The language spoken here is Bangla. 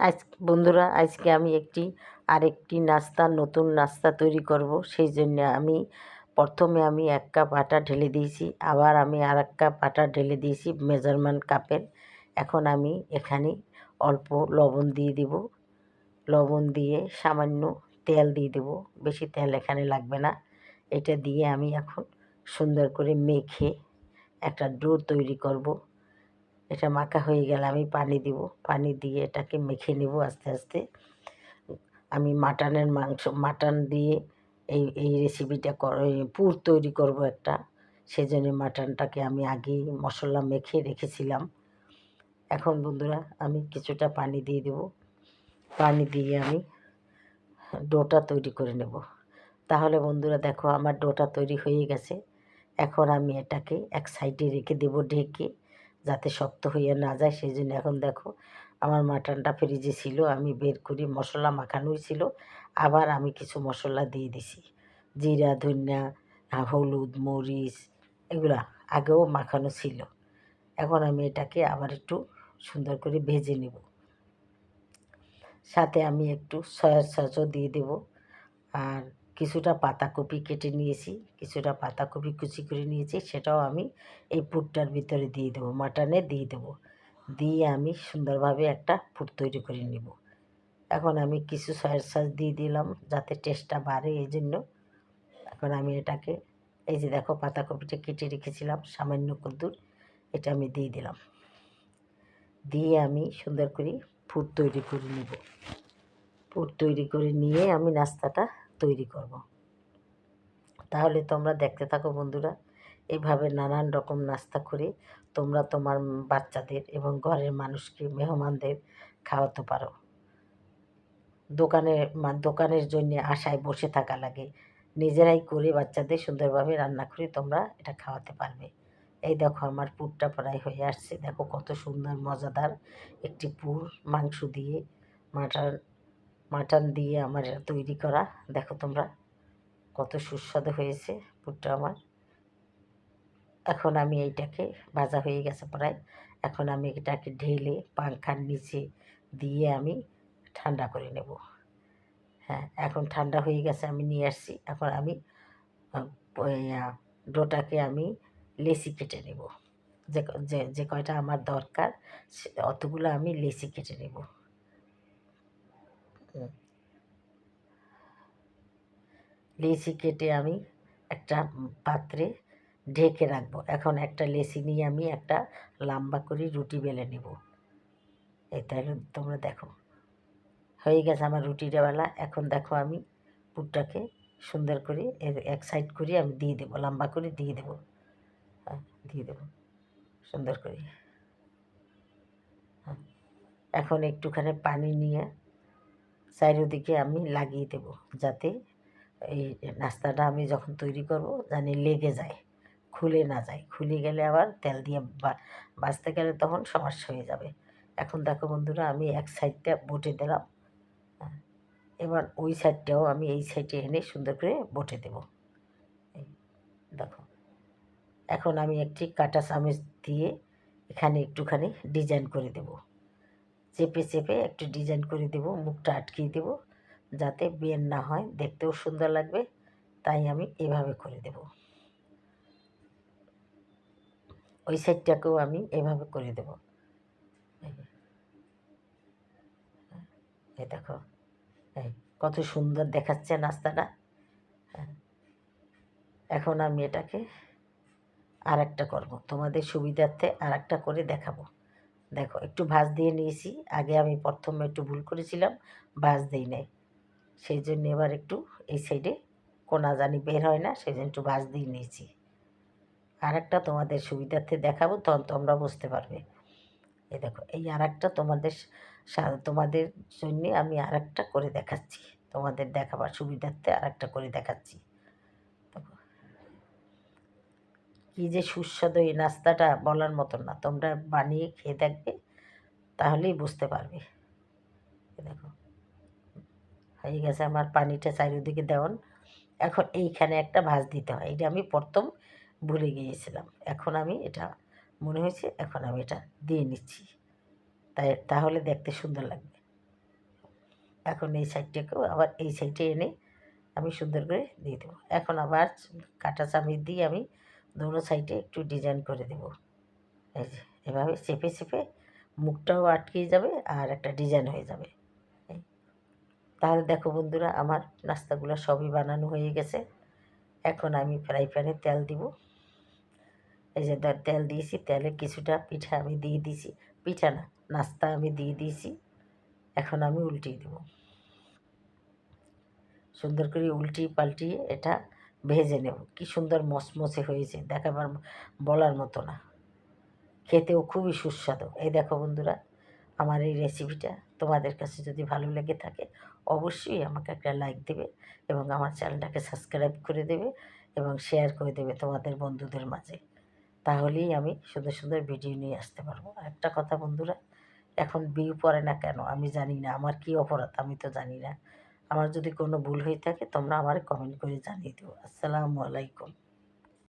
আজ বন্ধুরা, আজকে আমি একটি, আরেকটি নাস্তা, নতুন নাস্তা তৈরি করব। সেই জন্য আমি প্রথমে আমি এক কাপ আটা ঢেলে দিয়েছি, আবার আমি আর এক কাপ আটা ঢেলে দিয়েছি মেজারমেন্ট কাপের। এখন আমি এখানে অল্প লবণ দিয়ে দিব। লবণ দিয়ে সামান্য তেল দিয়ে দেব। বেশি তেল এখানে লাগবে না। এটা দিয়ে আমি এখন সুন্দর করে মেখে একটা ডো তৈরি করব। এটা মাখা হয়ে গেলে আমি পানি দিব। পানি দিয়ে এটাকে মেখে নেব আস্তে আস্তে। আমি মাটনের মাংস, মাটন দিয়ে এই এই রেসিপিটা কর পুর তৈরি করব একটা। সেজন্য মাটনটাকে আমি আগেই মশলা মেখে রেখেছিলাম। এখন বন্ধুরা আমি কিছুটা পানি দিয়ে দেব। পানি দিয়ে আমি ডোটা তৈরি করে নেব। তাহলে বন্ধুরা দেখো আমার ডোটা তৈরি হয়ে গেছে। এখন আমি এটাকে এক সাইডে রেখে দেব ঢেকে। যাতে শক্ত হয়ে না যায় সেই জন্য এখন দেখো আমার মাটনটা ফ্রিজে ছিল, আমি বের করি, মশলা মাখানোই ছিল, আবার আমি কিছু মশলা দিয়ে দিছি। জিরা, ধনিয়া, হলুদ, মরিচ, এগুলা আগেও মাখানো ছিল। এখন আমি এটাকে আবার একটু সুন্দর করে ভেজে নেব। সাথে আমি একটু সয়া সসও দিয়ে দেব। আর কিছুটা পাতাকপি কেটে নিয়েছি, কিছুটা পাতাকপি কুচি করে নিয়েছি, সেটাও আমি এই পুরটার ভিতরে দিয়ে দেবো, মাটনে দিয়ে দেবো। দিয়ে আমি সুন্দরভাবে একটা পুর তৈরি করে নেব। এখন আমি কিছু সয়া সস দিয়ে দিলাম যাতে টেস্টটা বাড়ে এই জন্য এখন আমি এটাকে, এই যে দেখো পাতাকপিটা কেটে রেখেছিলাম, সামান্য কদ্দুর, এটা আমি দিয়ে দিলাম। দিয়ে আমি সুন্দর করে ফুড তৈরি করে নেব। ফুড তৈরি করে নিয়ে আমি নাস্তাটা তৈরি করব। তাহলে তোমরা দেখতে থাকো বন্ধুরা এইভাবে নানান রকম নাস্তা করে তোমরা তোমার বাচ্চাদের এবং ঘরের মানুষকে, মেহমানদের খাওয়াতে পারো। দোকানে দোকানের জন্য আশায় বসে থাকা লাগে। নিজেরাই করে বাচ্চাদের সুন্দরভাবে রান্না করে তোমরা এটা খাওয়াতে পারবে। এই দেখো আমার পুরটা প্রায় হয়ে আসছে। দেখো কত সুন্দর, মজাদার একটি পুর মাংস দিয়ে মাটন মাটন দিয়ে আমার তৈরি করা। দেখো তোমরা কত সুস্বাদু হয়েছে পুরটা আমার। এখন আমি এইটাকে ভাজা হয়ে গেছে প্রায়। এখন আমি এটাকে ঢেলে পাংখার নিচে দিয়ে আমি ঠান্ডা করে নেব। হ্যাঁ এখন ঠান্ডা হয়ে গেছে আমি নিয়ে আসছি। এখন আমি ডোটাকে আমি লেসি কেটে নেব। যে যে কয়টা আমার দরকার অতগুলো আমি লেসি কেটে নেব। লেসি কেটে আমি একটা পাত্রে ঢেকে রাখব। এখন একটা লেসি নিয়ে আমি একটা লম্বা করে রুটি বেলে নেব। এই তাহলে তোমরা দেখো। হয়ে গেছে আমার রুটিটা বেলা। এখন দেখো আমি পুরটাকে সুন্দর করে এক সাইড করে আমি দিয়ে দেবো। লম্বা করে দিয়ে দেবো। হ্যাঁ দিয়ে দেবো। সুন্দর করে। হ্যাঁ এখন একটুখানি পানি নিয়ে চারিদিকে আমি লাগিয়ে দেবো যাতে এই নাস্তাটা আমি যখন তৈরি করব জানি লেগে যায় খুলে না যায়। খুলে গেলে আবার তেল দিয়ে বাঁচতে গেলে তখন সমস্যা হয়ে যাবে। এখন দেখো বন্ধুরা আমি এক সাইডটা বটে দিলাম। হ্যাঁ, এবার ওই সাইডটাও আমি এই সাইডে এনে সুন্দর করে বটে দেব। দেখো এখন আমি একটি কাটা চামচ দিয়ে এখানে একটুখানি ডিজাইন করে দেব। চেপে চেপে একটু ডিজাইন করে দেব, মুখটা আটকিয়ে দেব, যাতে বের না হয়। দেখতেও সুন্দর লাগবে, তাই আমি এভাবে করে দেব। ওই সাইডটাকেও আমি এভাবে করে দেব। এই দেখো কত সুন্দর দেখাচ্ছে নাস্তাটা। হ্যাঁ। এখন আমি এটাকে আর একটা করব। তোমাদের সুবিধার্থে আর একটা করে দেখাবো। দেখো, একটু ভাজ দিয়ে নিয়েছি। আগে আমি প্রথমে একটু ভুল করেছিলাম, ভাজ দিই নাই। সেই জন্য এবার একটু এই সাইডে কোনা জানি বের হয় না, সেই জন্য একটু ভাজ দিয়ে নিয়েছি। আর একটা তোমাদের সুবিধার্থে দেখাবো তখন তোমরা বুঝতে পারবে। এই দেখো, এই আর একটা তোমাদের তোমাদের জন্যে আমি আর একটা করে দেখাচ্ছি। তোমাদের দেখাবার সুবিধার্থে আর একটা করে দেখাচ্ছি। কি যে সুস্বাদু এই নাস্তাটা বলার মতন না। তোমরা বানিয়ে খেয়ে দেখবে, তাহলেই বুঝতে পারবে। দেখো, হয়ে গেছে আমার পানিটা চারিদিকে দেওয়ান। এখন এইখানে একটা ভাজ দিতে হয়। এটা আমি প্রথম ভুলে গিয়েছিলাম। এখন আমি এটা, মনে হয়েছে এখন আমি এটা দিয়ে নিচ্ছি। তাই, তাহলে দেখতে সুন্দর লাগবে। এখন এই সাইডটাকেও আবার এই সাইডে এনে আমি সুন্দর করে দিয়ে দেবো। এখন আবার কাঁটা চামিচ দিয়ে আমি দুটো সাইডে একটু ডিজাইন করে দেব। এই যে, এভাবে চেপে চেপে মুখটাও আটকে যাবে আর একটা ডিজাইন হয়ে যাবে। তাহলে দেখো বন্ধুরা, আমার নাস্তাগুলো সবই বানানো হয়ে গেছে। এখন আমি ফ্রাই প্যানে তেল দিব। এই যে তেল দিয়েছি, তেলে কিছুটা পিঠা আমি দিয়ে দিয়েছি। পিঠা না, নাস্তা আমি দিয়ে দিয়েছি। এখন আমি উল্টিয়ে দেবো। সুন্দর করে উল্টিয়ে পাল্টিয়ে এটা ভেজে নেব। কি সুন্দর মচমচে হয়েছে দেখাবার বলার মতো না। খেতেও খুবই সুস্বাদু। এই দেখো বন্ধুরা, আমার এই রেসিপিটা তোমাদের কাছে যদি ভালো লেগে থাকে, অবশ্যই আমাকে একটা লাইক দেবে এবং আমার চ্যানেলটাকে সাবস্ক্রাইব করে দেবে এবং শেয়ার করে দেবে তোমাদের বন্ধুদের মাঝে। তাহলেই আমি সুন্দর সুন্দর ভিডিও নিয়ে আসতে পারব। একটা কথা বন্ধুরা, এখন বিউ পড়ে না কেন? আমি জানি না, আমার কি অপরাধ? আমি তো জানি না। আমার যদি কোনো ভুল হয়ে থাকে তোমরা আমার কমেন্ট করে জানিয়ে দিও। আসসালামু আলাইকুম।